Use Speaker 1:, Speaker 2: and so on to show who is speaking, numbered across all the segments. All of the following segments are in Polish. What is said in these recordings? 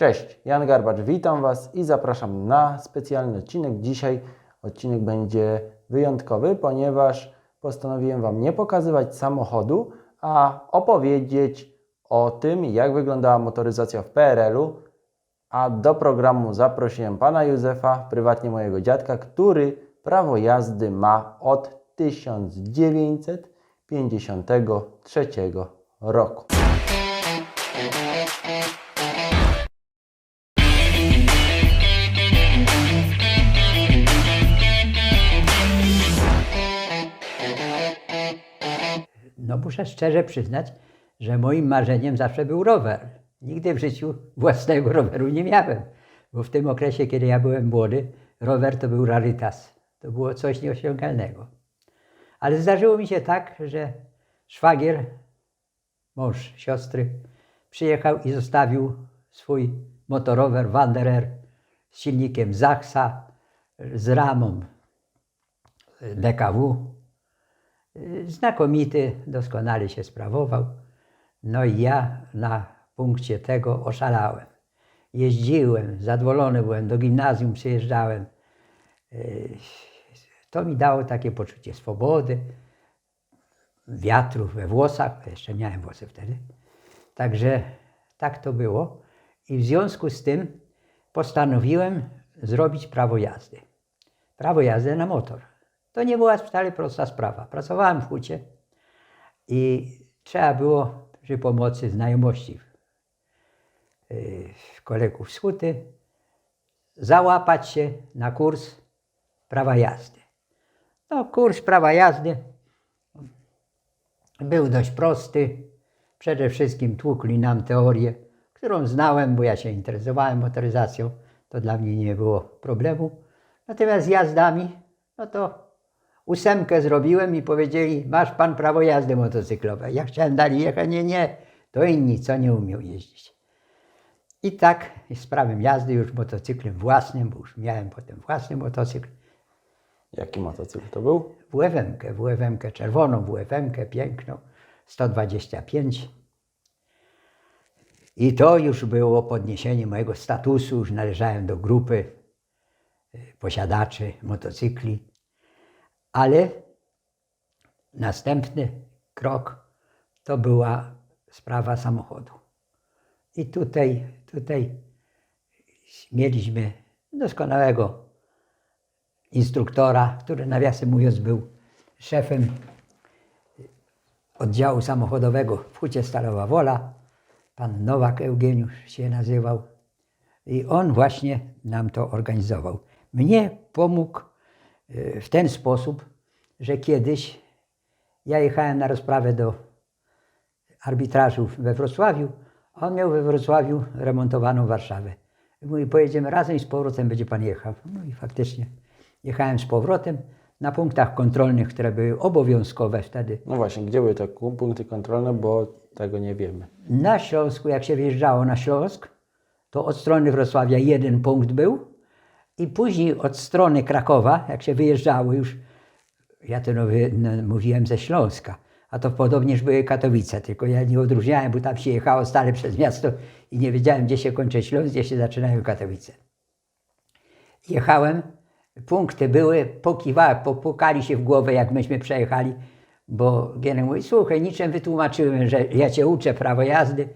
Speaker 1: Cześć, Jan Garbacz, witam Was i zapraszam na specjalny odcinek. Dzisiaj odcinek będzie wyjątkowy, ponieważ postanowiłem Wam nie pokazywać samochodu, a opowiedzieć o tym, jak wyglądała motoryzacja w PRL-u. A do programu zaprosiłem pana Józefa, prywatnie mojego dziadka, który prawo jazdy ma od 1953 roku.
Speaker 2: No muszę szczerze przyznać, że moim marzeniem zawsze był rower. Nigdy w życiu własnego roweru nie miałem, bo w tym okresie, kiedy ja byłem młody, rower to był rarytas. To było coś nieosiągalnego. Ale zdarzyło mi się tak, że szwagier, mąż siostry, przyjechał i zostawił swój motorower Wanderer z silnikiem Zachsa, z ramą DKW, Znakomity, doskonale się sprawował. No i ja na punkcie tego oszalałem. Jeździłem, zadowolony byłem, do gimnazjum przyjeżdżałem. Yy, To mi dało takie poczucie swobody, wiatru we włosach, jeszcze miałem włosy wtedy. Także tak to było. I w związku z tym postanowiłem zrobić prawo jazdy. Prawo jazdy na motor. To nie była wcale prosta sprawa. Pracowałem w hucie i trzeba było przy pomocy znajomości yy, kolegów z huty załapać się na kurs prawa jazdy. No, kurs prawa jazdy był dość prosty. Przede wszystkim tłukli nam teorię, którą znałem, bo ja się interesowałem motoryzacją. To dla mnie nie było problemu. Natomiast jazdami, no to ósemkę zrobiłem i powiedzieli, masz pan prawo jazdy motocyklowe. Ja chciałem dalej jechać, nie, nie, to inni, co nie umiał jeździć. I tak z prawem jazdy już motocyklem własnym, bo już miałem potem własny motocykl,
Speaker 1: Jaki motocykl to był?
Speaker 2: WFM-kę, WFM-kę czerwoną, WFM-kę piękną, 125. I to już było podniesienie mojego statusu, już należałem do grupy y, posiadaczy motocykli. Ale następny krok to była sprawa samochodu. I tutaj, tutaj mieliśmy doskonałego instruktora, który nawiasem mówiąc był szefem oddziału samochodowego w Hucie Stalowa Wola. Pan Nowak Eugeniusz się nazywał. I on właśnie nam to organizował. Mnie pomógł w ten sposób, że kiedyś ja jechałem na rozprawę do arbitrażu we Wrocławiu, a on miał we Wrocławiu remontowaną Warszawę. I mówi, pojedziemy razem i z powrotem będzie pan jechał. No i faktycznie jechałem z powrotem na punktach kontrolnych, które były obowiązkowe wtedy.
Speaker 1: No właśnie, gdzie były te punkty kontrolne, bo tego nie wiemy.
Speaker 2: Na Śląsku, jak się wjeżdżało na Śląsk, to od strony Wrocławia jeden punkt był i później od strony Krakowa, jak się wyjeżdżało już, ja to no, no, mówiłem ze Śląska, a to podobnież były Katowice, tylko ja nie odróżniałem, bo tam się jechało stale przez miasto i nie wiedziałem, gdzie się kończy Śląsk, gdzie się zaczynają Katowice. Jechałem, punkty były, pokiwałem, popukali się w głowę, jak myśmy przejechali, bo Gienek mówi, słuchaj, niczym wytłumaczyłem, że ja cię uczę prawo jazdy,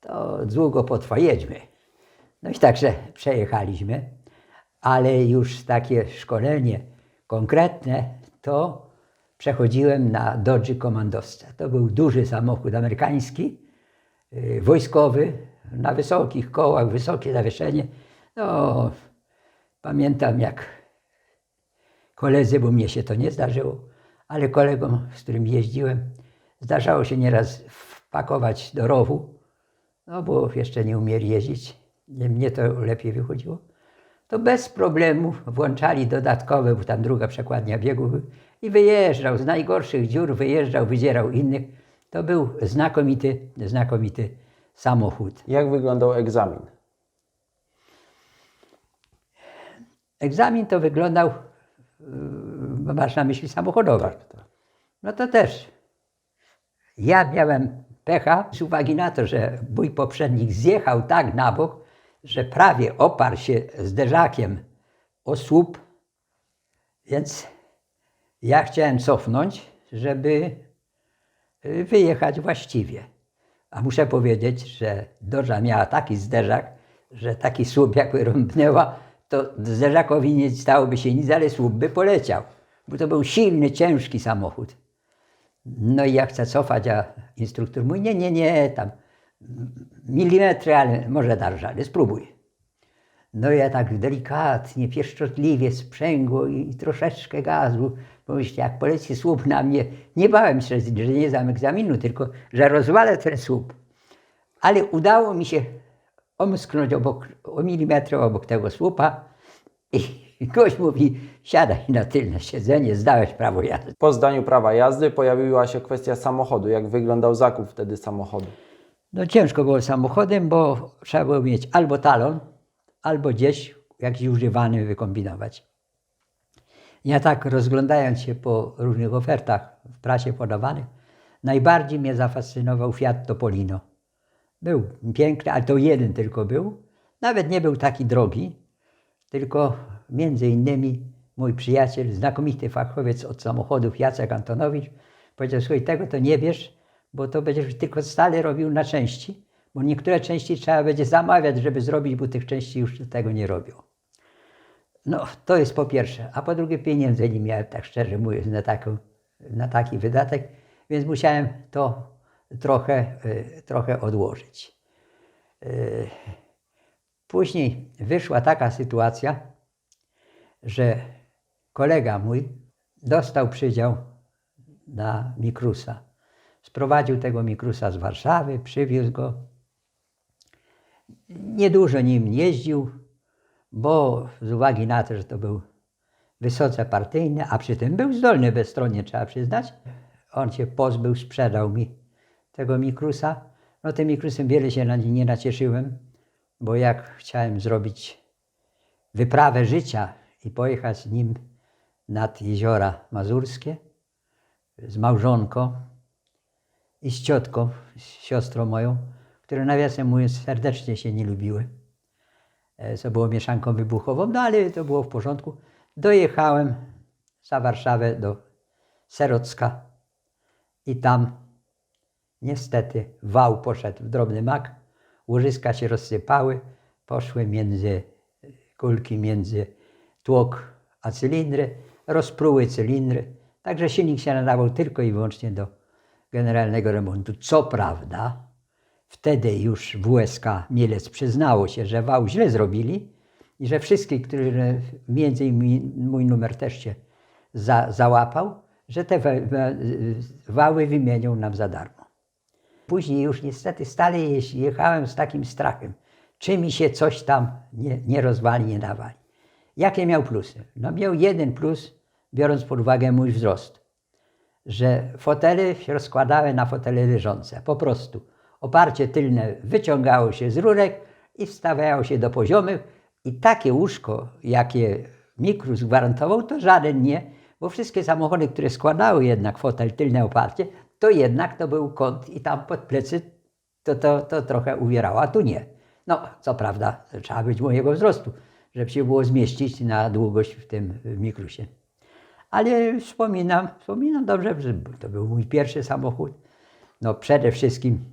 Speaker 2: to długo potrwa, jedźmy. No i także przejechaliśmy, ale już takie szkolenie konkretne to przechodziłem na Dodge Komandowce. To był duży samochód amerykański, yy, wojskowy, na wysokich kołach, wysokie zawieszenie. No, pamiętam jak koledzy, bo mnie się to nie zdarzyło, ale kolegom, z którym jeździłem, zdarzało się nieraz wpakować do rowu, no bo jeszcze nie umieli jeździć, nie, mnie to lepiej wychodziło. To bez problemu włączali dodatkowe, bo tam druga przekładnia biegu i wyjeżdżał z najgorszych dziur, wyjeżdżał, wydzierał innych. To był znakomity, znakomity samochód.
Speaker 1: Jak wyglądał egzamin?
Speaker 2: Egzamin to wyglądał, yy, masz na myśli samochodowy.
Speaker 1: Tak, tak.
Speaker 2: No to też. Ja miałem pecha z uwagi na to, że mój poprzednik zjechał tak na bok, że prawie oparł się zderzakiem o słup, więc ja chciałem cofnąć, żeby y, wyjechać właściwie. A muszę powiedzieć, że Doża miała taki zderzak, że taki słup jakby rąbnęła, to zderzakowi nie stałoby się nic, ale słup by poleciał. Bo to był silny, ciężki samochód. No i ja chcę cofać, a instruktor mówi, nie, nie, nie, tam milimetry, ale może dasz radę, spróbuj. No ja tak delikatnie, pieszczotliwie sprzęgło i troszeczkę gazu. Pomyślcie, jak poleci słup na mnie, nie bałem się, że nie zdam egzaminu, tylko że rozwalę ten słup. Ale udało mi się omsknąć obok, o milimetr obok tego słupa i gość mówi, siadaj na tylne siedzenie, zdałeś prawo jazdy.
Speaker 1: Po zdaniu prawa jazdy pojawiła się kwestia samochodu. Jak wyglądał zakup wtedy samochodu?
Speaker 2: No ciężko było samochodem, bo trzeba było mieć albo talon, albo gdzieś jakiś używany wykombinować. Ja tak rozglądając się po różnych ofertach w prasie podawanych, najbardziej mnie zafascynował Fiat Topolino. Był piękny, ale to jeden tylko był. Nawet nie był taki drogi, tylko między innymi mój przyjaciel, znakomity fachowiec od samochodów Jacek Antonowicz powiedział, słuchaj, tego to nie wiesz, bo to będziesz tylko stale robił na części, bo niektóre części trzeba będzie zamawiać, żeby zrobić, bo tych części już tego nie robią. No, to jest po pierwsze. A po drugie, pieniędzy nie miałem, tak szczerze mówiąc, na, taką, na taki wydatek, więc musiałem to trochę, y, trochę odłożyć. Y, Później wyszła taka sytuacja, że kolega mój dostał przydział na Mikrusa. Sprowadził tego Mikrusa z Warszawy, przywiózł go. Niedużo nim jeździł, bo z uwagi na to, że to był wysoce partyjny, a przy tym był zdolny bezstronnie, trzeba przyznać, on się pozbył, sprzedał mi tego Mikrusa. No tym Mikrusem wiele się nie nacieszyłem, bo jak chciałem zrobić wyprawę życia i pojechać z nim nad jeziora mazurskie z małżonką i z ciotką, z siostrą moją, które nawiasem mówiąc serdecznie się nie lubiły, e, co było mieszanką wybuchową, no ale to było w porządku. Dojechałem za Warszawę do Serocka i tam niestety wał poszedł w drobny mak, łożyska się rozsypały, poszły między kulki, między tłok a cylindry, rozpruły cylindry, także silnik się nadawał tylko i wyłącznie do generalnego remontu. Co prawda, wtedy już WSK Mielec przyznało się, że wał źle zrobili i że wszystkich, którzy, między innymi mój numer też się za, załapał, że te wa- wa- wały wymienią nam za darmo. Później już niestety stale jechałem z takim strachem, czy mi się coś tam nie, nie rozwali, nie nawali. Jakie miał plusy? No miał jeden plus, biorąc pod uwagę mój wzrost, że fotele się rozkładały na fotele leżące, po prostu. Oparcie tylne wyciągało się z rurek i wstawiało się do poziomych i takie łóżko, jakie Mikrus gwarantował, to żaden nie, bo wszystkie samochody, które składały jednak fotel tylne oparcie, to jednak to był kąt i tam pod plecy to, to, to trochę uwierało, a tu nie. No, co prawda, trzeba być mojego wzrostu, żeby się było zmieścić na długość w tym Mikrusie. Ale wspominam, wspominam dobrze, że to był mój pierwszy samochód. No przede wszystkim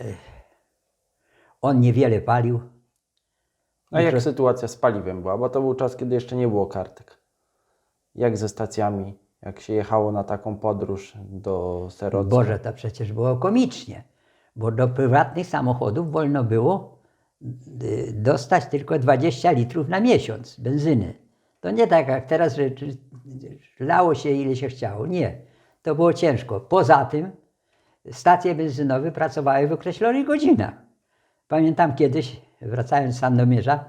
Speaker 2: e, on niewiele palił.
Speaker 1: A jak sytuacja z paliwem była? Bo to był czas, kiedy jeszcze nie było kartek. Jak ze stacjami? Jak się jechało na taką podróż do Serocka?
Speaker 2: Boże, to przecież było komicznie, bo do prywatnych samochodów wolno było y, dostać tylko 20 litrów na miesiąc benzyny. To nie tak jak teraz, że że lało się ile się chciało. Nie, to było ciężko. Poza tym stacje benzynowe pracowały w określonych godzinach. Pamiętam kiedyś, wracając z Sandomierza,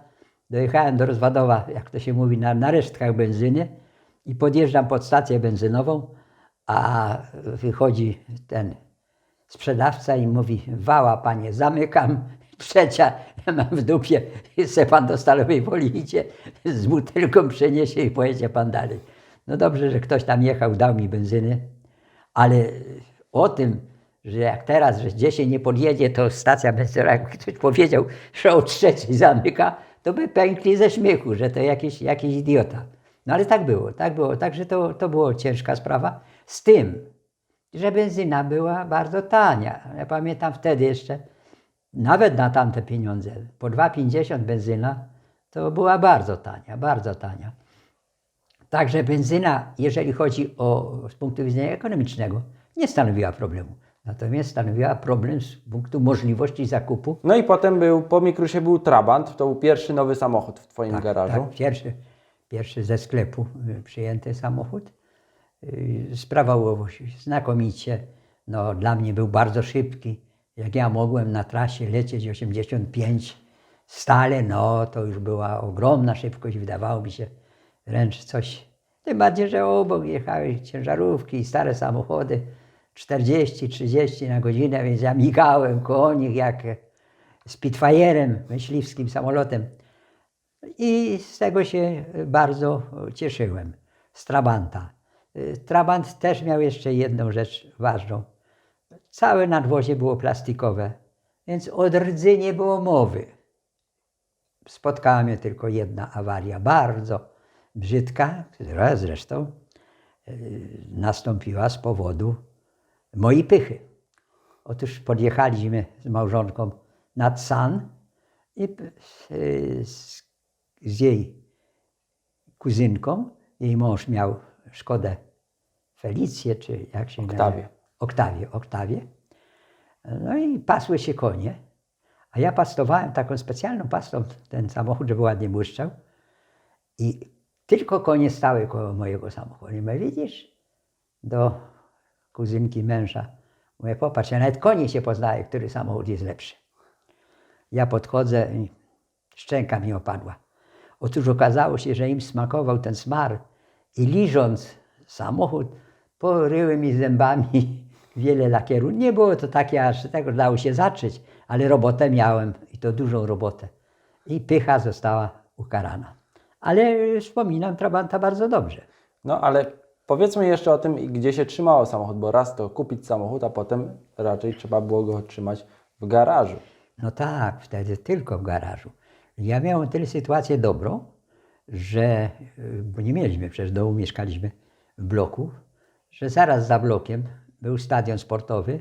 Speaker 2: dojechałem do Rozwadowa, jak to się mówi, na, na resztkach benzyny i podjeżdżam pod stację benzynową, a wychodzi ten sprzedawca i mówi, wała panie, zamykam, trzecia, ja mam w dupie, se pan do stalowej woli idzie, z butelką przeniesie i pojedzie pan dalej. No dobrze, że ktoś tam jechał, dał mi benzyny, ale o tym, że jak teraz, że gdzie się nie podjedzie, to stacja benzynowa, jak ktoś powiedział, że o trzeciej zamyka, to by pękli ze śmiechu, że to jakiś, jakiś idiota. No ale tak było, tak było. Także to, to była ciężka sprawa. Z tym, że benzyna była bardzo tania. Ja pamiętam wtedy jeszcze, nawet na tamte pieniądze, po 2,50 benzyna, to była bardzo tania, bardzo tania. Także benzyna, jeżeli chodzi o z punktu widzenia ekonomicznego, nie stanowiła problemu. Natomiast stanowiła problem z punktu możliwości zakupu.
Speaker 1: No i potem był, po Mikrusie był Trabant, to był pierwszy nowy samochód w Twoim garażu.
Speaker 2: Tak, pierwszy, pierwszy ze sklepu y, przyjęty samochód. Y, Sprawował się znakomicie. No, dla mnie był bardzo szybki. Jak ja mogłem na trasie lecieć 85 stale, no to już była ogromna szybkość. Wydawało mi się wręcz coś. Tym bardziej, że obok jechały ciężarówki i stare samochody 40-30 na godzinę, więc ja migałem koło nich jak Spitfire'em, myśliwskim samolotem. I z tego się bardzo cieszyłem. Z Trabanta. Trabant też miał jeszcze jedną rzecz ważną. Całe nadwozie było plastikowe, więc o rdzy nie było mowy. Spotkała mnie tylko jedna awaria, bardzo brzydka, która zresztą y, nastąpiła z powodu mojej pychy. Otóż podjechaliśmy z małżonką nad San i z, z jej kuzynką, jej mąż miał Szkodę Felicję, czy jak się
Speaker 1: Oktawię.
Speaker 2: Nazywa? Oktawię, Oktawię. No i pasły się konie, a ja pastowałem taką specjalną pastą ten samochód, żeby ładnie błyszczał i tylko konie stały koło mojego samochodu. I mówię, widzisz, do kuzynki męża, mówię, popatrz, ja nawet konie się poznaje, który samochód jest lepszy. Ja podchodzę i szczęka mi opadła. Otóż okazało się, że im smakował ten smar i liżąc samochód, poryły mi zębami wiele lakieru. Nie było to takie aż tego, dało się zacząć, ale robotę miałem i to dużą robotę. I pycha została ukarana. Ale wspominam Trabanta bardzo dobrze.
Speaker 1: No ale powiedzmy jeszcze o tym, gdzie się trzymało samochód, bo raz to kupić samochód, a potem raczej trzeba było go trzymać w garażu.
Speaker 2: No tak, wtedy tylko w garażu. Ja miałem tyle sytuację dobrą, że, y, bo nie mieliśmy przecież domu, mieszkaliśmy w bloku, że zaraz za blokiem był stadion sportowy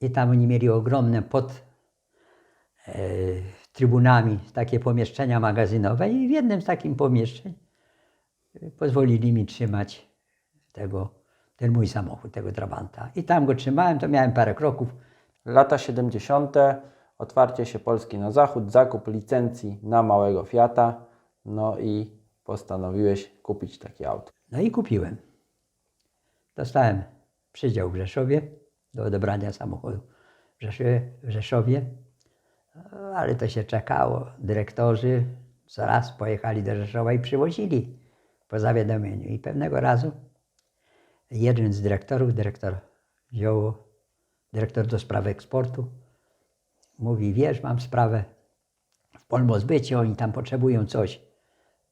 Speaker 2: i tam oni mieli ogromne pod e, trybunami takie pomieszczenia magazynowe i w jednym z takich pomieszczeń y, pozwolili mi trzymać tego, ten mój samochód, tego Trabanta. I tam go trzymałem, to miałem parę kroków,
Speaker 1: Lata 70. Otwarcie się Polski na zachód, zakup licencji na małego Fiata. No i postanowiłeś kupić takie auto.
Speaker 2: No i kupiłem. Dostałem przydział w Rzeszowie do odebrania samochodu w Rzeszowie, w Rzeszowie. ale to się czekało. Dyrektorzy coraz pojechali do Rzeszowa i przywozili po zawiadomieniu. I pewnego razu jeden z dyrektorów, dyrektor Zioło, dyrektor do spraw eksportu, mówi, wiesz, mam sprawę w Polmozbycie, oni tam potrzebują coś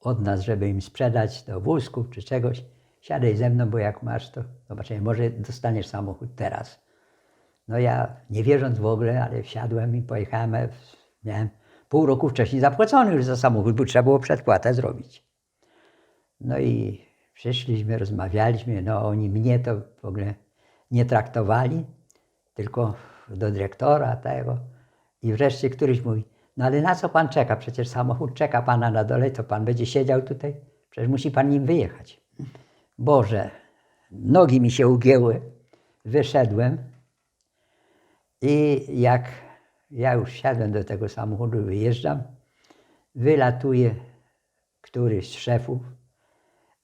Speaker 2: od nas, żeby im sprzedać do wózków czy czegoś. Siadaj ze mną, bo jak masz to, zobaczymy, może dostaniesz samochód teraz. No ja nie wierząc w ogóle, ale wsiadłem i pojechałem. e, Miałem pół roku wcześniej zapłacony już za samochód, bo trzeba było przedpłatę zrobić. No i przyszliśmy, rozmawialiśmy, no oni mnie to w ogóle nie traktowali, tylko do dyrektora tego. I wreszcie któryś mówi, no ale na co pan czeka? Przecież samochód czeka pana na dole, to pan będzie siedział tutaj, przecież musi pan nim wyjechać. Boże, nogi mi się ugięły, wyszedłem i jak ja już wsiadłem do tego samochodu, wyjeżdżam, wylatuje któryś z szefów,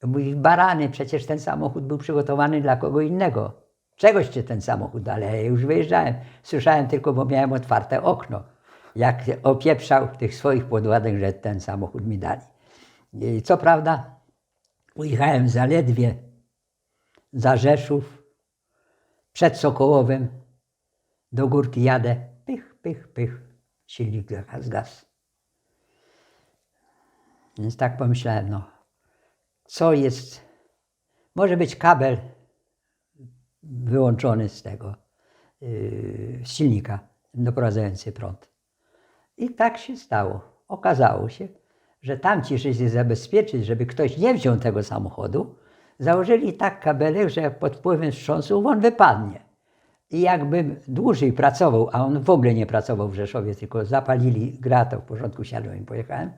Speaker 2: Mówi, barany, przecież ten samochód był przygotowany dla kogo innego. Czegoście ten samochód, ale ja już wyjeżdżałem. Słyszałem tylko, bo miałem otwarte okno, jak opieprzał tych swoich podładek, że ten samochód mi dali. I co prawda, ujechałem zaledwie za Rzeszów, przed Sokołowem, do górki jadę, pych, pych, pych, silnik zgasł. Więc tak pomyślałem, no, co jest. Może być kabel wyłączony z tego, yy, silnika doprowadzający prąd. I tak się stało. Okazało się, że tamci, żeby zabezpieczyć, żeby ktoś nie wziął tego samochodu, założyli tak kabelek, że pod wpływem wstrząsów on wypadnie. I jakbym dłużej pracował, a on w ogóle nie pracował w Rzeszowie, tylko zapalili grata, w porządku siadłem i pojechałem,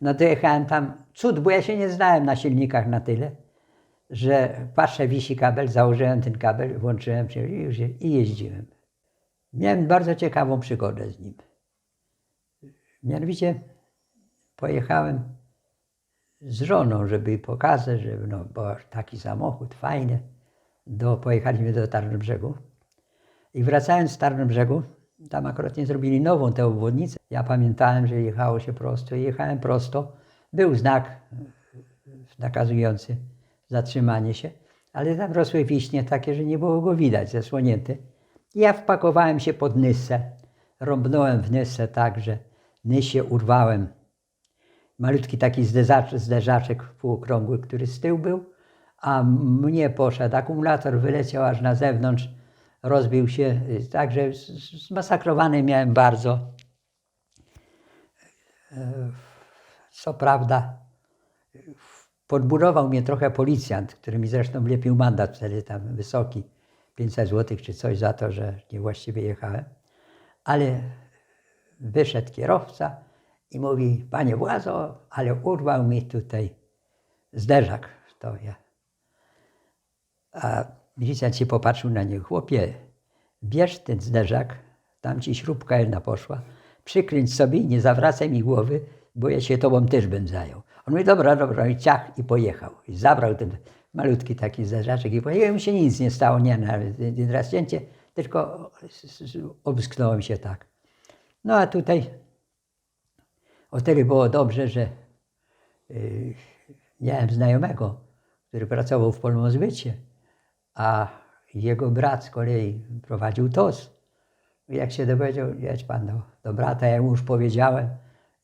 Speaker 2: no to jechałem tam, cud, bo ja się nie znałem na silnikach na tyle, że patrzę, wisi kabel, założyłem ten kabel, włączyłem się i jeździłem. Miałem bardzo ciekawą przygodę z nim. Mianowicie pojechałem z żoną, żeby pokazać, że no, bo taki samochód fajny. Do, pojechaliśmy do Tarnobrzegu. I wracając z Tarnobrzegu, tam akurat nie zrobili nową tę obwodnicę. Ja pamiętałem, że jechało się prosto i jechałem prosto. Był znak nakazujący zatrzymanie się, ale tam rosły wiśnie takie, że nie było go widać, zasłonięty. Ja wpakowałem się pod Nyssę. Rąbnąłem w Nyssę tak, że Nysie urwałem malutki taki zderzacz, zderzaczek półokrągły, który z tyłu był, a mnie poszedł. Akumulator wyleciał aż na zewnątrz, rozbił się, y, także zmasakrowany miałem bardzo. E, Co prawda, podburował mnie trochę policjant, który mi zresztą wlepił mandat wtedy tam wysoki, 500 zł czy coś za to, że niewłaściwie jechałem. Ale wyszedł kierowca i mówi, panie Włazo, ale urwał mi tutaj zderzak. To ja. A milicjant się popatrzył na niego, chłopie, bierz ten zderzak, tam ci śrubka jedna poszła, przykręć sobie i nie zawracaj mi głowy, bo ja się tobą też bym zajął. On mówi, dobra, dobra, i ciach i pojechał. I zabrał ten malutki taki zderzaczek i pojechał. Mi się nic nie stało, nie, nawet nie draśnięcie, tylko s- s- obsknąłem się tak. No a tutaj o tyle było dobrze, że y, miałem znajomego, który pracował w Polmozbycie, a jego brat z kolei prowadził TOS. I Jak się dowiedział, jedź pan do, do brata, ja mu już powiedziałem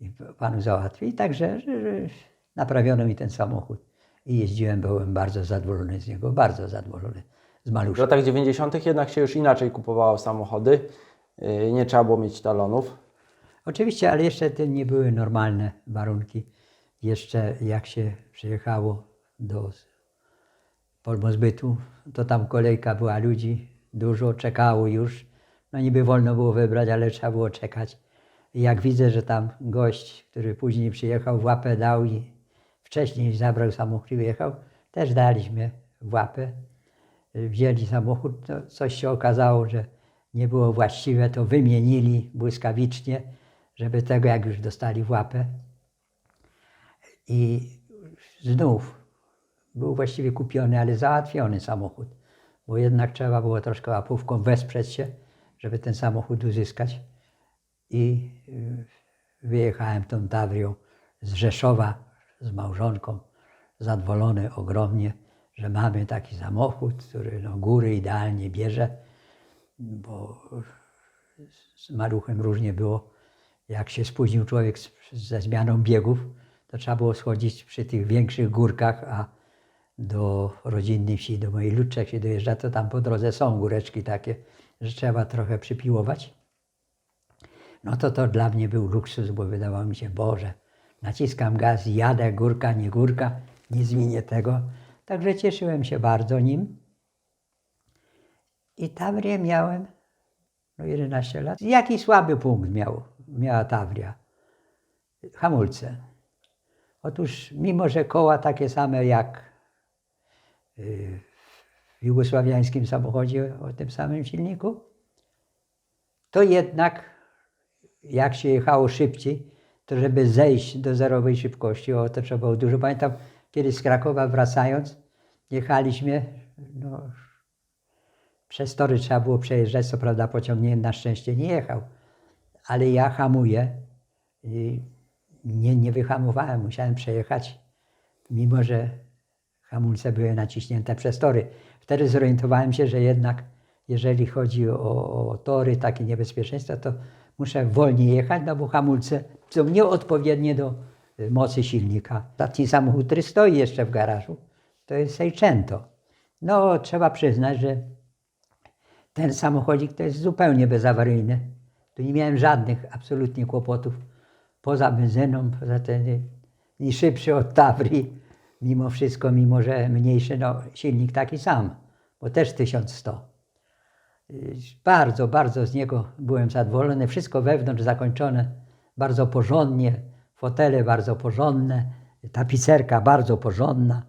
Speaker 2: i panu załatwi. I także że, że naprawiono mi ten samochód. I jeździłem, byłem bardzo zadowolony z niego, bardzo zadowolony z
Speaker 1: W
Speaker 2: maluszka.
Speaker 1: latach 90. jednak się już inaczej kupowało samochody. Yy, Nie trzeba było mieć talonów.
Speaker 2: Oczywiście, ale jeszcze te nie były normalne warunki. Jeszcze jak się przyjechało do Polmozbytu, to tam kolejka była ludzi, dużo czekało już. No niby wolno było wybrać, ale trzeba było czekać. I jak widzę, że tam gość, który później przyjechał, w łapę dał i wcześniej zabrał samochód i wyjechał, też daliśmy w łapę. Wzięli samochód, to coś się okazało, że nie było właściwe, to wymienili błyskawicznie, żeby tego, jak już dostali w łapę. I znów był właściwie kupiony, ale załatwiony samochód, bo jednak trzeba było troszkę łapówką wesprzeć się, żeby ten samochód uzyskać. I y, wyjechałem tą Tawrią z Rzeszowa z małżonką, zadowolony ogromnie, że mamy taki samochód, który no, góry idealnie bierze, bo z maluchem różnie było. Jak się spóźnił człowiek z, ze zmianą biegów, to trzeba było schodzić przy tych większych górkach, a do rodzinnej wsi, do mojej Ludczy, jak się dojeżdża, to tam po drodze są góreczki takie, że trzeba trochę przypiłować. No to to dla mnie był luksus, bo wydawało mi się, Boże, naciskam gaz, jadę, górka, nie górka, nie zmienię tego. Także cieszyłem się bardzo nim. I Tawrię miałem no 11 lat. Jaki słaby punkt miał, miała Tawria? Hamulce. Otóż mimo, że koła takie same jak y, w jugosławiańskim samochodzie o tym samym silniku, to jednak jak się jechało szybciej, to żeby zejść do zerowej szybkości, o to trzeba było dużo. Pamiętam, kiedy z Krakowa wracając, jechaliśmy, no, przez tory trzeba było przejeżdżać, co prawda pociąg nie, na szczęście nie jechał, ale ja hamuję nie, nie wyhamowałem, musiałem przejechać, mimo że hamulce były naciśnięte przez tory. Wtedy zorientowałem się, że jednak jeżeli chodzi o, o tory, takie niebezpieczeństwa, to muszę wolniej jechać, no bo hamulce są nieodpowiednie do y, mocy silnika. Taki samochód, który stoi jeszcze w garażu, to jest Seicento. No, trzeba przyznać, że Ten samochodzik to jest zupełnie bezawaryjny. Tu nie miałem żadnych absolutnie kłopotów. Poza benzyną, poza ten i szybszy od Tawri. Mimo wszystko, mimo że mniejszy, no silnik taki sam, bo też 1100. Y, Bardzo, bardzo z niego byłem zadowolony. Wszystko wewnątrz zakończone bardzo porządnie, fotele bardzo porządne, tapicerka bardzo porządna.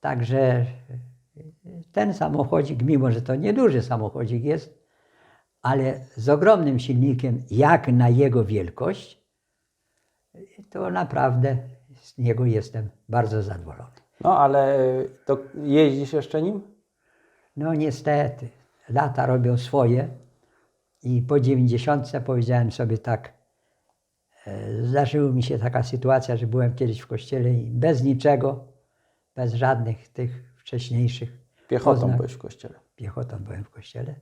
Speaker 2: Także ten samochodzik, mimo że to nieduży samochodzik jest, ale z ogromnym silnikiem, jak na jego wielkość, to naprawdę z niego jestem bardzo zadowolony.
Speaker 1: No ale y, to jeździsz jeszcze nim?
Speaker 2: No niestety, lata robią swoje i po 90 powiedziałem sobie tak, e, zdarzyła mi się taka sytuacja, że byłem kiedyś w kościele i bez niczego, bez żadnych tych wcześniejszych
Speaker 1: Piechotą byłeś w kościele.
Speaker 2: piechotą byłem w kościele,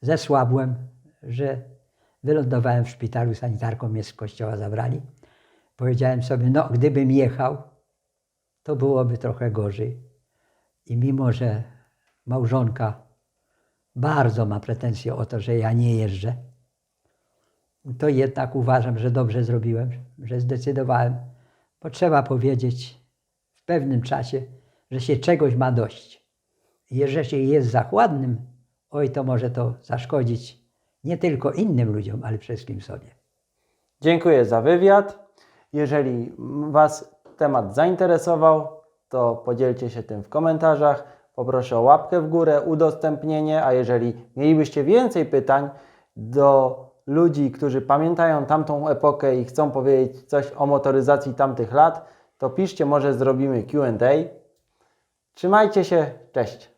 Speaker 2: zesłabłem, że wylądowałem w szpitalu, sanitarką mnie z kościoła zabrali. Powiedziałem sobie, no gdybym jechał, to byłoby trochę gorzej. I mimo, że małżonka bardzo ma pretensje o to, że ja nie jeżdżę, to jednak uważam, że dobrze zrobiłem, że zdecydowałem, bo trzeba powiedzieć w pewnym czasie, że się czegoś ma dość. Jeżeli jest zachładnym, oj, to może to zaszkodzić nie tylko innym ludziom, ale przede wszystkim sobie.
Speaker 1: Dziękuję za wywiad. Jeżeli Was temat zainteresował, to podzielcie się tym w komentarzach. Poproszę o łapkę w górę, udostępnienie, a jeżeli mielibyście więcej pytań do ludzi, którzy pamiętają tamtą epokę i chcą powiedzieć coś o motoryzacji tamtych lat, to piszcie, może zrobimy Q&A. Trzymajcie się, cześć!